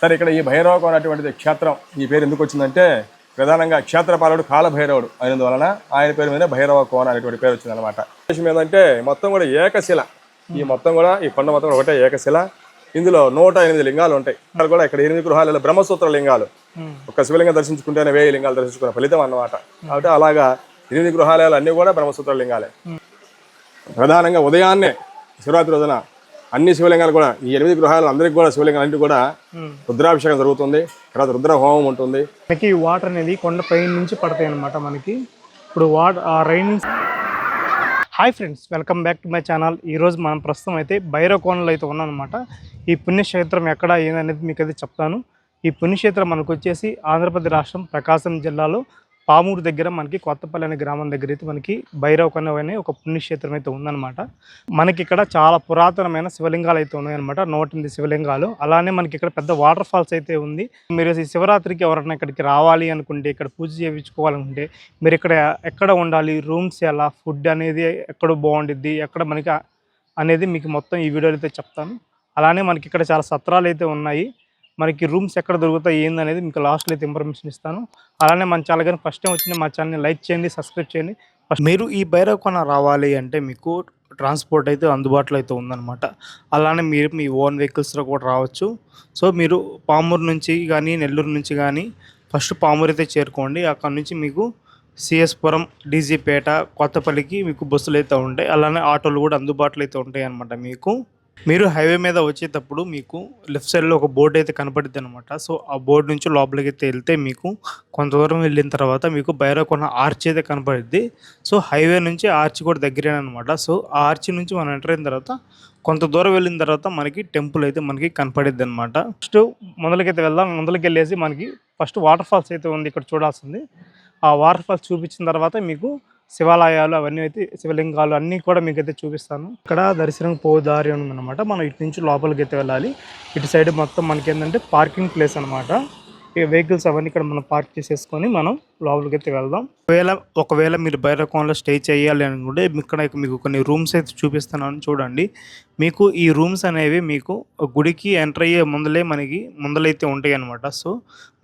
సరే ఇక్కడ ఈ భైరవకం అనేటువంటిది క్షేత్రం ఈ పేరు ఎందుకు వచ్చిందంటే ప్రధానంగా క్షేత్రపాలుడు కాలభైరవుడు. అయినందువలన ఆయన పేరు మీద భైరవ కోన అనేటువంటి పేరు వచ్చింది అనమాట విషయం ఏంటంటే మొత్తం కూడా ఏకశిల. ఈ మొత్తం కూడా ఈ కొండ మొత్తం ఒకటే ఏకశిల. ఇందులో నూట ఎనిమిది లింగాలు ఉంటాయి. కూడా ఇక్కడ ఎనిమిది గృహాలలో బ్రహ్మసూత్ర లింగాలు. ఒక శివలింగం దర్శించుకుంటేనే వేయి లింగాలు దర్శించుకునే ఫలితం అన్నమాట. కాబట్టి అలాగా ఎనిమిది గృహాలయాలు అన్నీ కూడా బ్రహ్మసూత్ర లింగాలే. ప్రధానంగా ఉదయాన్నే శివరాత్రి రోజున అన్ని శివలింగాలు కూడా ఈ ఎనిమిది గృహాలు అందరికి కూడా శివలింగాలు అన్నిటి కూడా రుద్రాభిషేకం జరుగుతుంది. తర్వాత రుద్ర హోమం ఉంటుంది. మనకి ఈ వాటర్ అనేది కొండ పై నుంచి పడతాయి అనమాట మనకి. ఇప్పుడు వాటర్ ఆ rain hi friends welcome back to my channel ఈరోజు మనం ప్రస్తుతం అయితే భైరవకోణలో అయితే ఉన్నాం అనమాట ఈ పుణ్యక్షేత్రం ఎక్కడ ఏందనేది మీకు అయితే చెప్తాను. ఈ పుణ్యక్షేత్రం మనకు వచ్చేసి ఆంధ్రప్రదేశ్ రాష్ట్రం ప్రకాశం జిల్లాలో పామూరు దగ్గర మనకి కొత్తపల్లి అనే గ్రామం దగ్గర అయితే మనకి భైరవకన్న అనే ఒక పుణ్యక్షేత్రం అయితే ఉందన్నమాట. మనకి ఇక్కడ చాలా పురాతనమైన శివలింగాలు అయితే ఉన్నాయన్నమాట. నూట ఎనిమిది శివలింగాలు. అలానే మనకి ఇక్కడ పెద్ద వాటర్ ఫాల్స్ అయితే ఉంది. మీరు ఈ శివరాత్రికి ఎవరైనా ఇక్కడికి రావాలి అనుకుంటే ఇక్కడ పూజ చేయించుకోవాలనుకుంటే మీరు ఇక్కడ ఎక్కడ ఉండాలి? రూమ్స్ ఎలా? ఫుడ్ అనేది ఎక్కడ బాగుండిద్ది? ఎక్కడ మనకి అనేది మీకు మొత్తం ఈ వీడియోలో అయితే చెప్తాను. అలానే మనకి ఇక్కడ చాలా సత్రాలు అయితే ఉన్నాయి. మనకి రూమ్స్ ఎక్కడ దొరుకుతాయి ఏందనేది మీకు లాస్ట్లో అయితే ఇన్ఫర్మేషన్ ఇస్తాను. అలానే మన ఛానల్ కానీ ఫస్ట్ టైం వచ్చిన మా ఛానల్ని లైక్ చేయండి సబ్స్క్రైబ్ చేయండి. ఫస్ట్ మీరు ఈ భైరవకొన రావాలి అంటే మీకు ట్రాన్స్పోర్ట్ అయితే అందుబాటులో అయితే ఉందన్నమాట. అలానే మీరు మీ ఓన్ వెహికల్స్లో కూడా రావచ్చు. సో మీరు పామూరు నుంచి కానీ నెల్లూరు నుంచి కానీ ఫస్ట్ పామూరు అయితే చేరుకోండి. అక్కడ నుంచి మీకు సిఎస్పురం డీజీపేట కొత్తపల్లికి మీకు బస్సులు అయితే ఉంటాయి. అలానే ఆటోలు కూడా అందుబాటులో అయితే ఉంటాయి అన్నమాట మీకు. మీరు హైవే మీద వచ్చేటప్పుడు మీకు లెఫ్ట్ సైడ్లో ఒక బోర్డు అయితే కనపడుద్ది అనమాట సో ఆ బోర్డు నుంచి లోపలికి అయితే వెళ్తే మీకు కొంత దూరం వెళ్ళిన తర్వాత మీకు భైరవకొండ ఆర్చ్ అయితే కనపడుద్ది. సో హైవే నుంచి ఆర్చ్ కూడా దగ్గరే అనమాట సో ఆ ఆర్చ్ నుంచి మనం ఎంటర్ అయిన తర్వాత కొంత దూరం వెళ్ళిన తర్వాత మనకి టెంపుల్ అయితే మనకి కనపడిద్ది అనమాట ఫస్ట్ మొదలకైతే వెళ్దాం. మొదలకి వెళ్ళేసి మనకి ఫస్ట్ వాటర్ ఫాల్స్ అయితే ఉంది. ఇక్కడ చూడాల్సింది. ఆ వాటర్ ఫాల్స్ చూపించిన తర్వాత మీకు శివాలయాలు అవన్నీ అయితే శివలింగాలు అన్నీ కూడా మీకు అయితే చూపిస్తాను. ఇక్కడ దర్శనం పో దారి ఉందన్నమాట మనం ఇటు నుంచి లోపలికి అయితే వెళ్ళాలి. ఇటు సైడ్ మొత్తం మనకి ఏంటంటే పార్కింగ్ ప్లేస్ అనమాట వెహికల్స్ అవన్నీ ఇక్కడ మనం పార్క్ చేసేసుకొని మనం లోపలికి అయితే వెళ్దాం. ఒకవేళ ఒకవేళ మీరు భైరవకంలో స్టే చేయాలి అనుకుంటే ఇక్కడ మీకు కొన్ని రూమ్స్ అయితే చూపిస్తున్నాను చూడండి. మీకు ఈ రూమ్స్ అనేవి మీకు గుడికి ఎంటర్ అయ్యే ముందలే మనకి ముందలైతే ఉంటాయి అనమాట సో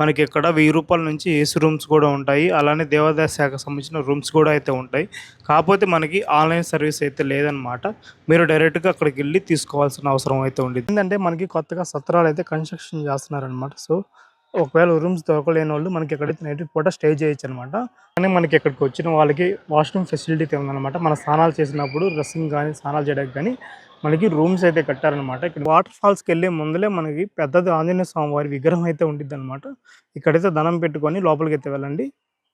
మనకి ఇక్కడ వెయ్యి రూపాయల నుంచి ఏసీ రూమ్స్ కూడా ఉంటాయి. అలానే దేవాదాయ శాఖకు సంబంధించిన రూమ్స్ కూడా అయితే ఉంటాయి. కాకపోతే మనకి ఆన్లైన్ సర్వీస్ అయితే లేదనమాట మీరు డైరెక్ట్గా అక్కడికి వెళ్ళి తీసుకోవాల్సిన అవసరం అయితే ఉండేది. ఏంటంటే మనకి కొత్తగా సత్రాలు అయితే కన్స్ట్రక్షన్ చేస్తున్నారనమాట సో ఒకవేళ రూమ్స్ దొరకలేని వాళ్ళు మనకి ఎక్కడైతే నైట్ పూట స్టే చేయొచ్చు అనమాట కానీ మనకి ఇక్కడికి వచ్చిన వాళ్ళకి వాష్రూమ్ ఫెసిలిటీ ఉందన్నమాట మన స్నానాలు చేసినప్పుడు డ్రెస్సింగ్ కానీ స్నానాలు చేయడానికి కానీ మనకి రూమ్స్ అయితే కట్టారనమాట. ఇక్కడ వాటర్ ఫాల్స్కి వెళ్ళే ముందులే మనకి పెద్దది ఆంజనేయ స్వామి వారి విగ్రహం అయితే ఉండిద్ది అనమాట ఇక్కడైతే ధనం పెట్టుకొని లోపలికి అయితే వెళ్ళండి.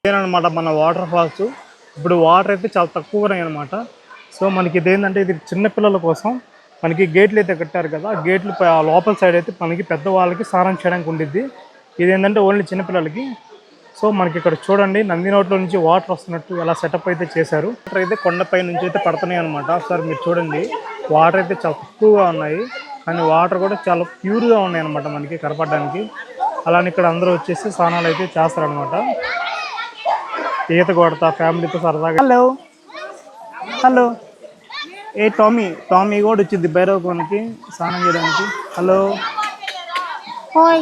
ఇదేనమాట మన వాటర్ ఫాల్స్. ఇప్పుడు వాటర్ అయితే చాలా తక్కువగా అనమాట సో మనకి ఇదేంటంటే ఇది చిన్నపిల్లల కోసం మనకి గేట్లు అయితే కట్టారు కదా. గేట్లు ఆ లోపల సైడ్ అయితే మనకి పెద్దవాళ్ళకి స్నానం చేయడానికి ఉండిద్ది. ఇది ఏంటంటే ఓన్లీ చిన్నపిల్లలకి. సో మనకి ఇక్కడ చూడండి నంది నోట్లో నుంచి వాటర్ వస్తున్నట్టు ఎలా సెటప్ అయితే చేశారు. వాటర్ అయితే కొండపై నుంచి అయితే పడుతున్నాయి అనమాట ఒకసారి మీరు చూడండి వాటర్ అయితే చాలా తక్కువగా ఉన్నాయి. కానీ వాటర్ కూడా చాలా ప్యూర్గా ఉన్నాయి అనమాట మనకి కనపడడానికి. అలానే ఇక్కడ అందరూ వచ్చేసి స్నానాలు అయితే చేస్తారనమాట ఈత కొడతా ఫ్యామిలీతో సరదాగా. హలో. హలో. ఏ టామీ. టామీ కూడా వచ్చింది భైరవకోనకి స్నానం చేయడానికి. హలో. హై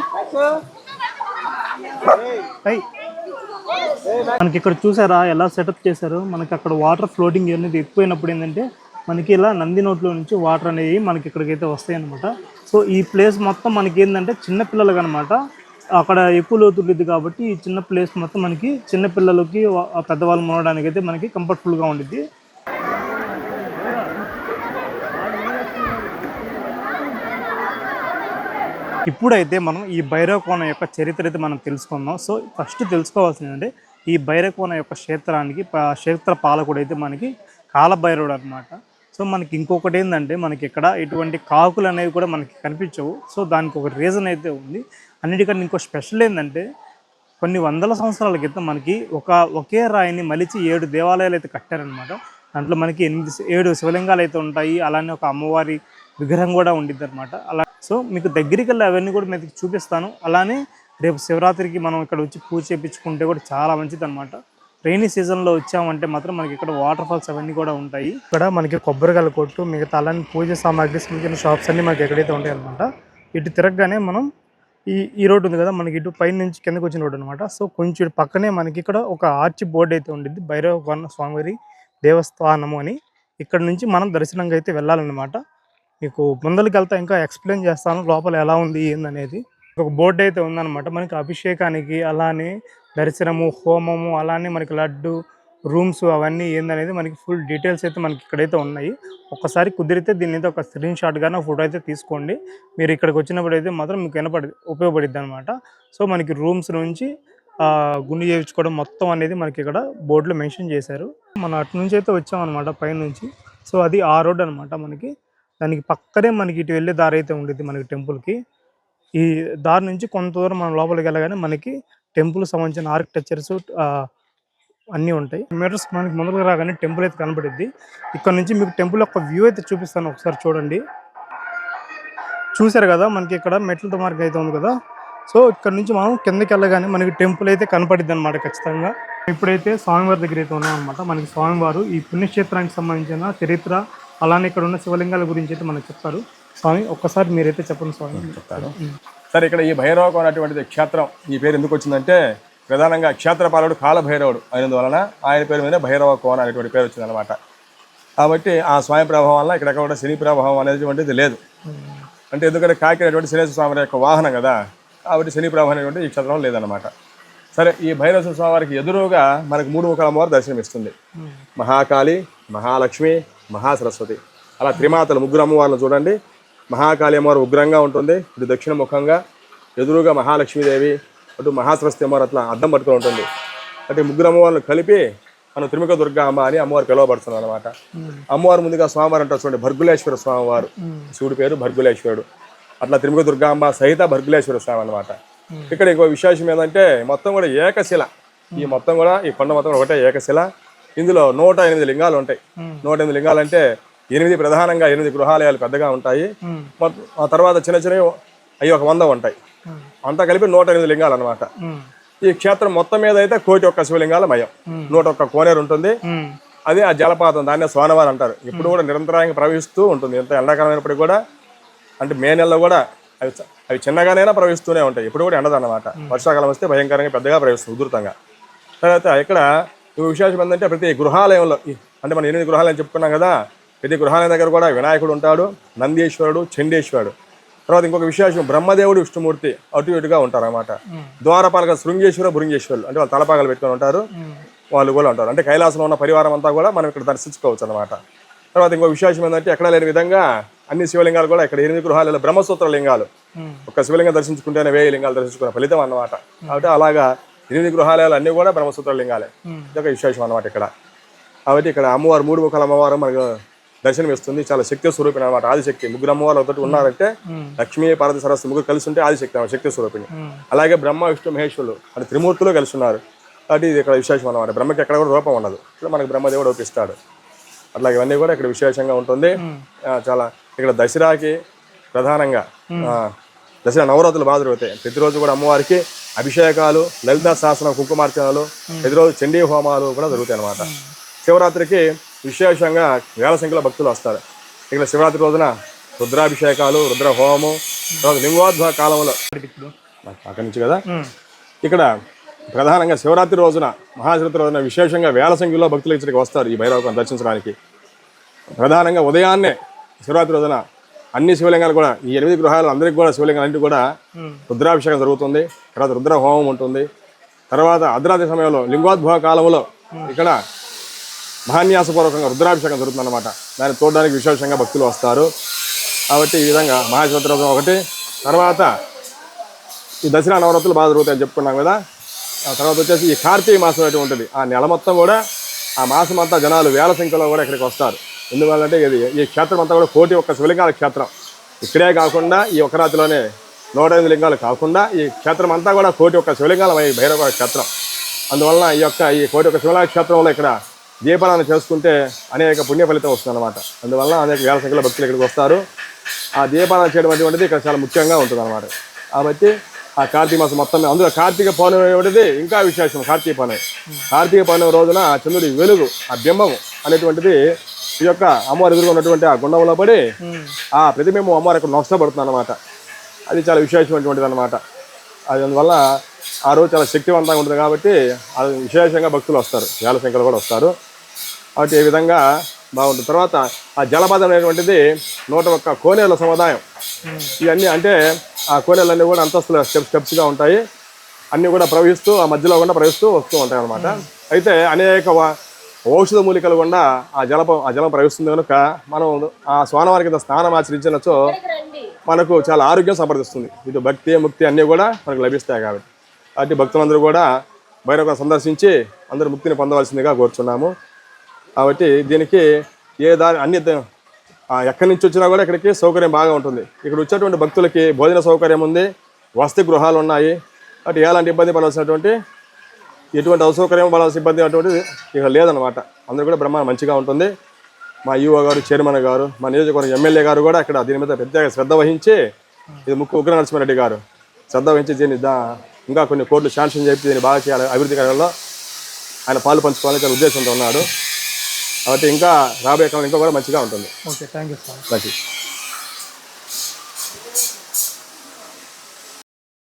మనకి ఇక్కడ చూసారా ఎలా సెటప్ చేశారు? మనకి అక్కడ వాటర్ ఫ్లోటింగ్ అనేది ఎక్కువైనప్పుడు ఏంటంటే మనకి ఇలా నంది నోట్లో నుంచి వాటర్ అనేవి మనకి ఇక్కడికైతే వస్తాయి అనమాట సో ఈ ప్లేస్ మొత్తం మనకి ఏంటంటే చిన్న పిల్లలకి అనమాట అక్కడ ఎక్కువ లోతు ఉంటుంది కాబట్టి ఈ చిన్న ప్లేస్ మొత్తం మనకి చిన్న పిల్లలకి పెద్దవాళ్ళు ఉండడానికి అయితే మనకి కంఫర్టబుల్గా ఉండిద్ది. ఇప్పుడైతే మనం ఈ భైరవకోన యొక్క చరిత్ర అయితే మనం తెలుసుకుందాం. సో ఫస్ట్ తెలుసుకోవాల్సింది ఏంటంటే ఈ భైరవకోన యొక్క క్షేత్రానికి క్షేత్ర పాలకుడు అయితే మనకి కాలభైరవుడు అనమాట సో మనకి ఇంకొకటి ఏంటంటే మనకి ఇక్కడ ఇటువంటి కాకులు అనేవి కూడా మనకి కనిపించవు. సో దానికి ఒక రీజన్ అయితే ఉంది. అన్నిటికన్నా ఇంకో స్పెషల్ ఏంటంటే కొన్ని వందల సంవత్సరాల క్రితం మనకి ఒక ఒకే రాయిని మలిచి ఏడు దేవాలయాలు అయితే కట్టారనమాట దాంట్లో మనకి ఎనిమిది ఏడు శివలింగాలు అయితే ఉంటాయి. అలానే ఒక అమ్మవారి విగ్రహం కూడా ఉండిద్ది అనమాట అలా సో మీకు దగ్గరికి వెళ్ళి అవన్నీ కూడా మీకు చూపిస్తాను. అలానే రేపు శివరాత్రికి మనం ఇక్కడ వచ్చి పూజ చేయించుకుంటే కూడా చాలా మంచిది అనమాట రైనీ సీజన్లో వచ్చామంటే మాత్రం మనకి ఇక్కడ వాటర్ ఫాల్స్ అవన్నీ కూడా ఉంటాయి. ఇక్కడ మనకి కొబ్బరికాయల కొట్టు మిగతా అలానే పూజ సామాగ్రి సంబంధించిన షాప్స్ అన్నీ మనకి ఎక్కడైతే ఉంటాయి అనమాట ఇటు తిరగగానే మనం ఈ ఈ రోడ్డు ఉంది కదా మనకి ఇటు పైన నుంచి కిందకి వచ్చిన రోడ్డు అనమాట సో కొంచెం ఇటు పక్కనే మనకి ఇక్కడ ఒక ఆర్చి బోర్డు అయితే ఉండిద్ది భైరవ కొన్న స్వామివారి దేవస్థానము అని. ఇక్కడ నుంచి మనం దర్శనంగా అయితే వెళ్ళాలన్నమాట. మీకు ముందరికి వెళ్తా ఇంకా ఎక్స్ప్లెయిన్ చేస్తాను లోపల ఎలా ఉంది ఏందనేది. ఒక బోర్డు అయితే ఉందన్నమాట. మనకి అభిషేకానికి అలానే దర్శనము హోమము అలానే మనకి లడ్డు రూమ్స్ అవన్నీ ఏందనేది మనకి ఫుల్ డీటెయిల్స్ అయితే మనకి ఇక్కడైతే ఉన్నాయి. ఒకసారి కుదిరితే దీని అయితే ఒక స్క్రీన్ షాట్ కానీ ఫోటో అయితే తీసుకోండి. మీరు ఇక్కడికి వచ్చినప్పుడు అయితే మాత్రం మీకు వినపడి ఉపయోగపడిద్ది అనమాట సో మనకి రూమ్స్ నుంచి గుండె గుండు చేయించుకోవడం మొత్తం అనేది మనకి ఇక్కడ బోర్డులో మెన్షన్ చేశారు. మనం అటు నుంచి అయితే వచ్చామన్నమాట పైనుంచి. సో అది ఆ రోడ్ అనమాట మనకి. దానికి పక్కనే మనకి ఇటు వెళ్ళే దారి అయితే ఉండేది మనకి టెంపుల్కి ఈ దారి నుంచి కొంత దూరం మనం లోపలికి వెళ్ళగానే మనకి టెంపుల్ సంబంధించిన ఆర్కిటెక్చర్స్ అన్నీ ఉంటాయి. మీటర్స్ మనకి ముందుకు రాగానే టెంపుల్ అయితే కనబడిద్ది. ఇక్కడ నుంచి మీకు టెంపుల్ యొక్క వ్యూ అయితే చూపిస్తాను ఒకసారి చూడండి. చూశారు కదా మనకి ఇక్కడ మెట్లతో మార్గం అయితే ఉంది కదా. సో ఇక్కడ నుంచి మనం కిందకి వెళ్ళగానే మనకి టెంపుల్ అయితే కనపడిద్ది అనమాట ఖచ్చితంగా. ఇప్పుడైతే స్వామివారి దగ్గర అయితే ఉన్నాం అనమాట మనకి స్వామివారు ఈ పుణ్యక్షేత్రానికి సంబంధించిన చరిత్ర అలానే ఇక్కడ ఉన్న శివలింగాల గురించి అయితే మనకు చెప్తారు స్వామి ఒక్కసారి మీరైతే చెప్పండి స్వామి. చెప్తాను. సరే ఇక్కడ ఈ భైరవకం అనేటువంటిది క్షేత్రం ఈ పేరు ఎందుకు వచ్చిందంటే ప్రధానంగా క్షేత్రపాలుడు కాలభైరవుడు అయినందువలన ఆయన పేరు మీద భైరవ కోన అనేటువంటి పేరు వచ్చిందనమాట కాబట్టి ఆ స్వామి ప్రభావం వల్ల ఇక్కడ కూడా శని ప్రభావం అనేటువంటిది లేదు. అంటే ఎందుకంటే కాకి అనేటువంటి శనేశ్వర స్వామి యొక్క వాహనం కదా కాబట్టి శని ప్రభావం అనేటువంటి ఈ క్షేత్రంలో లేదనమాట సరే ఈ భైరవ స్వామి వారికి ఎదురుగా మనకు మూడు ముఖాల అమ్మవారు దర్శనమిస్తుంది. మహాకాళి మహాలక్ష్మి మహాసరస్వతి. అలా త్రిమాతలు ముగ్గురు అమ్మవార్లను చూడండి. మహాకాళి అమ్మవారు ఉగ్రంగా ఉంటుంది. ఇటు దక్షిణ ముఖంగా ఎదురుగా మహాలక్ష్మీదేవి అటు మహాసరస్వతి అమ్మవారు అట్లా అద్దం పట్టుకొని ఉంటుంది. అంటే ముగ్గురు అమ్మవార్లను కలిపి మనం త్రిముఖ దుర్గా అమ్మ అని అమ్మవారు పిలువబడుతుంది అనమాట అమ్మవారు ముందుగా స్వామివారు అంటారు చూడండి భర్గులేశ్వర స్వామివారు. శివుడి పేరు భర్గులేశ్వరుడు. అట్లా త్రిముఖ దుర్గాంబ సహిత భర్గులేశ్వర స్వామి అనమాట ఇక్కడ ఇంకో విశేషం ఏంటంటే మొత్తం కూడా ఏకశిల. ఈ మొత్తం కూడా ఈ కొండ మొత్తం ఒకటే ఏకశిల. ఇందులో నూట ఎనిమిది లింగాలు ఉంటాయి. నూట ఎనిమిది లింగాలు అంటే ఎనిమిది ప్రధానంగా ఎనిమిది గృహాలయాలు పెద్దగా ఉంటాయి. ఆ తర్వాత చిన్న చిన్నవి అవి ఒక వంద ఉంటాయి. అంతా కలిపి నూట ఎనిమిది లింగాలు అనమాట ఈ క్షేత్రం మొత్తం మీద అయితే కోటి ఒక్క శివలింగాల మయం. నూట ఒక్క కోనేరు ఉంటుంది. అదే ఆ జలపాతం దాన్నే సోనవారు అంటారు. ఇప్పుడు కూడా నిరంతరాయంగా ప్రవహిస్తూ ఉంటుంది. ఎంత ఎండాకాలం అయినప్పటికీ కూడా అంటే మే నెలలో కూడా అవి అవి చిన్నగానైనా ప్రవహిస్తూనే ఉంటాయి. ఇప్పుడు కూడా ఎండదన్నమాట. వర్షాకాలం వస్తే భయంకరంగా పెద్దగా ప్రవహిస్తుంది ఉధృతంగా. తర్వాత ఇక్కడ విశేషం ఏంటంటే ప్రతి గృహాలయంలో అంటే మనం ఎనిమిది గృహాలయం చెప్పుకున్నాం కదా ప్రతి గృహాలయం దగ్గర కూడా వినాయకుడు ఉంటాడు నందీశ్వరుడు చండీశ్వరుడు. తర్వాత ఇంకొక విశేషం బ్రహ్మదేవుడు విష్ణుమూర్తి అటు ఇటుగా ఉంటారు అనమాట ద్వారపాలక శృంగేశ్వర భృంగేశ్వరులు అంటే వాళ్ళు తలపాగలు పెట్టుకొని ఉంటారు వాళ్ళు కూడా ఉంటారు. అంటే కైలాసంలో ఉన్న పరివారం అంతా కూడా మనం ఇక్కడ దర్శించుకోవచ్చు అనమాట తర్వాత ఇంకో విశేషం ఏంటంటే ఎక్కడ లేని విధంగా అన్ని శివలింగాలు కూడా ఇక్కడ ఎనిమిది గృహాలలో బ్రహ్మసూత్ర లింగాలు. ఒక శివలింగం దర్శించుకుంటేనే వేయి లింగాలు దర్శించుకునే ఫలితం అన్నమాట. కాబట్టి అలాగా ఎనిమిది గృహాలయాలు అన్ని కూడా బ్రహ్మసూత్ర లింగాలే. ఇదొక విశేషం అన్నమాట ఇక్కడ. కాబట్టి ఇక్కడ అమ్మవారు మూడు ముఖాల అమ్మవారు మనకు దర్శనం ఇస్తుంది. చాలా శక్తి స్వరూపిణి అనమాట ఆదిశక్తి. ముగ్గురు అమ్మవారు ఒకటి ఉన్నారంటే లక్ష్మీ పార్వతి సరస్వతి ముగ్గురు కలిసి ఉంటే ఆదిశక్తి అన్నమాట శక్తి స్వరూపిణి. అలాగే బ్రహ్మ విష్ణు మహేశ్వరులు అంటే త్రిమూర్తులు కలిసి ఉన్నారు. కాబట్టి ఇది ఇక్కడ విశేషం అనమాట బ్రహ్మకి ఎక్కడ కూడా రూపం ఉండదు. ఇక్కడ మనకు బ్రహ్మదేవుడు ఒప్పిస్తాడు అట్లా ఇవన్నీ కూడా ఇక్కడ విశేషంగా ఉంటుంది. చాలా ఇక్కడ దసరాకి ప్రధానంగా దసరా నవరాత్రులు బాగా జరుగుతాయి. ప్రతిరోజు కూడా అమ్మవారికి అభిషేకాలు లలిత శాసనం కుంకుమార్చనలు ప్రతిరోజు చండీ హోమాలు కూడా జరుగుతాయి అన్నమాట శివరాత్రికి విశేషంగా వేల సంఖ్యలో భక్తులు వస్తారు. ఇక్కడ శివరాత్రి రోజున రుద్రాభిషేకాలు రుద్ర హోమం తర్వాత లింగోద్భవ కాలంలో అక్కడి నుంచి కదా? ఇక్కడ ప్రధానంగా శివరాత్రి రోజున మహాశివరాత్రి రోజున విశేషంగా వేల సంఖ్యలో భక్తులు ఇక్కడికి వస్తారు ఈ భైరవకం దర్శించడానికి. ప్రధానంగా ఉదయాన్నే శివరాత్రి రోజున అన్ని శివలింగాలు కూడా ఈ ఎనిమిది గృహాలు అందరికీ కూడా శివలింగాలు అన్నిటి కూడా రుద్రాభిషేకం జరుగుతుంది. తర్వాత రుద్ర హోమం ఉంటుంది. తర్వాత అర్ధరాత్రి సమయంలో లింగోద్భవ కాలంలో ఇక్కడ మహాన్యాసపూర్వకంగా రుద్రాభిషేకం జరుగుతుంది అనమాట దాన్ని చూడడానికి విశేషంగా భక్తులు వస్తారు. కాబట్టి ఈ విధంగా మహాశివరాత్రి రోజున ఒకటి. తర్వాత ఈ దసరా నవరాత్రులు బాగా జరుగుతాయని చెప్పుకున్నాం కదా. ఆ తర్వాత వచ్చేసి ఈ కార్తీక మాసం అయితే ఉంటుంది ఆ నెల మొత్తం కూడా ఆ మాసం అంతా జనాలు వేల సంఖ్యలో కూడా ఇక్కడికి వస్తారు. ఎందువల్లంటే ఇది ఈ క్షేత్రం అంతా కూడా కోటి ఒక్క శివలింగాల క్షేత్రం. ఇక్కడే కాకుండా ఈ రాత్రిలోనే నూట ఎనిమిది లింగాలు కాకుండా ఈ క్షేత్రం అంతా కూడా కోటి ఒక్క శివలింగాల భైరవ క్షేత్రం. అందువలన ఈ యొక్క ఈ కోటి ఒక్క శివలింగ క్షేత్రంలో ఇక్కడ దీపాలను చేసుకుంటే అనేక పుణ్య ఫలితం వస్తుంది అనమాట అందువల్ల అనేక వేల సంఖ్యలో భక్తులు ఇక్కడికి వస్తారు. ఆ దీపాలను చేయడం అటువంటిది ఇక్కడ చాలా ముఖ్యంగా ఉంటుంది అనమాట కాబట్టి ఆ కార్తీక మాసం మొత్తం అందులో కార్తీక పౌర్ణమి ఇంకా విశేషం కార్తీక పౌర్ణమి. కార్తీక పౌర్ణమి రోజున ఆ చంద్రుడి వెలుగు ఆ బింబము అనేటువంటిది ఈ యొక్క అమ్మవారి ఎదురుగా ఉన్నటువంటి ఆ గుండంలో పడి ఆ ప్రతిబింబం అమ్మవారి యొక్క నష్టపడుతుంది అనమాట అది చాలా విశేషమైనటువంటిది అనమాట అది అందువల్ల ఆ రోజు చాలా శక్తివంతంగా ఉంటుంది కాబట్టి అది విశేషంగా భక్తులు వస్తారు. వేల సంఖ్యలో కూడా వస్తారు. కాబట్టి ఈ విధంగా బాగుంటుంది. తర్వాత ఆ జలపాతం అనేటువంటిది నూట ఒక్క కోనేరుల సముదాయం. ఇవన్నీ అంటే ఆ కోనేరులన్నీ కూడా అంతస్తులు స్టెప్ స్టెప్స్గా ఉంటాయి. అన్నీ కూడా ప్రవహిస్తూ ఆ మధ్యలో కూడా ప్రవహిస్తూ వస్తూ ఉంటాయి అన్నమాట అయితే అనేక ఔషధ మూలికలు కూడా ఆ జలప ఆ జలం ప్రవేశిస్తుంది కనుక మనం ఆ స్వానవారి కింద స్నానం ఆచరించినచో మనకు చాలా ఆరోగ్యం సంప్రదిస్తుంది. ఇటు భక్తి ముక్తి అన్నీ కూడా మనకు లభిస్తాయి కాబట్టి. కాబట్టి భక్తులందరూ కూడా భైరవ సందర్శించి అందరూ ముక్తిని పొందవలసిందిగా కోరుచున్నాము. కాబట్టి దీనికి ఏ దారి అన్ని ద- ఎక్కడి నుంచి వచ్చినా కూడా ఇక్కడికి సౌకర్యం బాగా ఉంటుంది. ఇక్కడ వచ్చేటువంటి భక్తులకి భోజన సౌకర్యం ఉంది వసతి గృహాలు ఉన్నాయి. కాబట్టి ఎలాంటి ఇబ్బంది పడాల్సినటువంటి ఎటువంటి అసౌకర్యం పడాల్సిన ఇబ్బంది అటువంటిది ఇక్కడ లేదనమాట అందరూ కూడా బ్రహ్మాండం మంచిగా ఉంటుంది. మా ఈఓ గారు చైర్మన్ గారు మా నియోజకవర్గం ఎమ్మెల్యే గారు కూడా ఇక్కడ దీని మీద ప్రత్యేక శ్రద్ధ వహించి ఇది ముక్కు ఉగ్ర నరసింహారెడ్డి గారు శ్రద్ధ వహించి దీన్ని దా ఇంకా కొన్ని కోట్లు శాంక్షన్ చేసి దీన్ని బాగా చేయాలి. అభివృద్ధి కార్యంలో ఆయన పాలు పంచుకోవాలని ఉద్దేశంతో ఉన్నాడు. కాబట్టి ఇంకా రాబోయే కాలం ఇంకా కూడా మంచిగా ఉంటుంది. Okay thank you sir. మంచిది